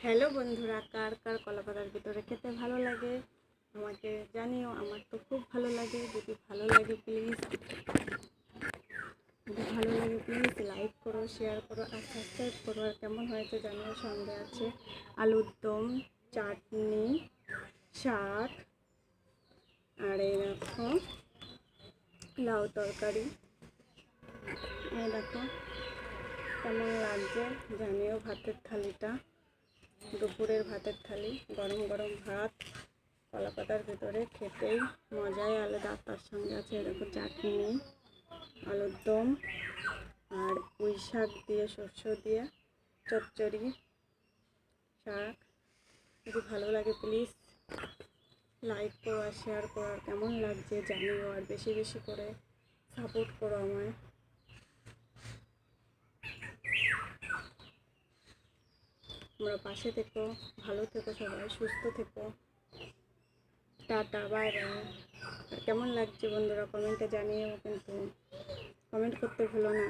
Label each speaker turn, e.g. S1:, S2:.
S1: Hello বন্ধুরা, কার কার কলাপাতার ভিতরে খেতে ভালো লাগে? আমাকে জানিও, আমার তো খুব ভালো লাগে। যদি ভালো লাগে প্লিজ ভালো লাগে প্লিজ লাইক করো শেয়ার করো, আর সাবস্ক্রাইব করো। আর কেমন হয়েছে জানিও, সঙ্গে আছে আলুর দম, চাটনি, শাক, আর এই দেখো লাউ তরকারি। এই দেখো, কেমন লাগছে জানিও ভাতের থালিটা। দুপুরের ভাতের থালি, গরম গরম ভাত কলা পাতার ভিতরে খেতেই মজাই আলাদা। তার সঙ্গে আছে এরকম চাটনি, আলুর দম আর পুঁই শাক দিয়ে শস্য দিয়ে, চচ্চড়ি শাক। যদি ভালো লাগে প্লিজ লাইক করো আর শেয়ার করো। আর কেমন লাগছে জানিও আর বেশি বেশি করে সাপোর্ট করো আমায়। তোমরা পাশে থেকো, ভালো থেকো সবাই, সুস্থ থেকো। টাটা বাই বাই কেমন লাগছে বন্ধুরা কমেন্টে জানিও কিন্তু কমেন্ট করতে ভুলো না।